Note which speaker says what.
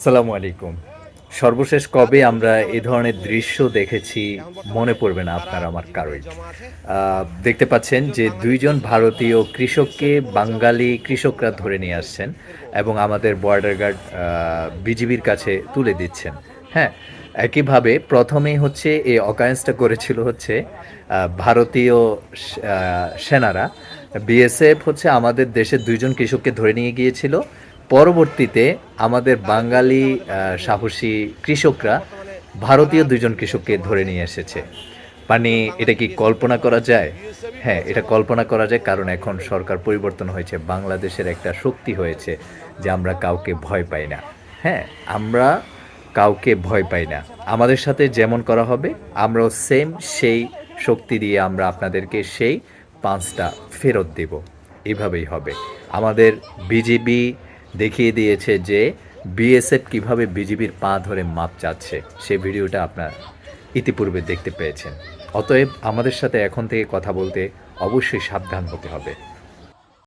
Speaker 1: আসসালামু আলাইকুম। সর্বশেষ কবে আমরা এই ধরনের দৃশ্য দেখেছি মনে পড়বে না আপনার আমার কারোই দেখতে পাচ্ছেন যে দুইজন ভারতীয় কৃষককে বাঙালি কৃষকরা ধরে নিয়ে আসছেন এবং আমাদের বর্ডার গার্ড বিজিবির কাছে তুলে দিচ্ছেন। হ্যাঁ একইভাবে প্রথমেই হচ্ছে এই অকায়েন্সটা করেছিল হচ্ছে ভারতীয় সেনারা। বিএসএফ হচ্ছে আমাদের দেশের দুইজন কৃষককে ধরে নিয়ে গিয়েছিল। পরবর্তীতে আমাদের বাঙালি সাহসী কৃষকরা ভারতীয় দুজন কৃষককে ধরে নিয়ে এসেছে। মানে এটা কি কল্পনা করা যায়? হ্যাঁ এটা কল্পনা করা যায় কারণ এখন সরকার পরিবর্তন হয়েছে, বাংলাদেশের একটা শক্তি হয়েছে যে আমরা কাউকে ভয় পাই না। হ্যাঁ আমরা কাউকে ভয় পাই না। আমাদের সাথে যেমন করা হবে, আমরাও সেম সেই শক্তি দিয়ে আমরা আপনাদেরকে সেই পাঁচটা ফেরত দেব। এভাবেই হবে। আমাদের বিজিবি দেখিয়ে দিয়েছে যে বিএসএফ কীভাবে বিজিবির পা ধরে মাপ চাচ্ছে। সে ভিডিওটা আপনার ইতিপূর্বে দেখতে পেয়েছেন। অতএব আমাদের সাথে এখন থেকে কথা বলতে অবশ্যই সাবধান হতে হবে।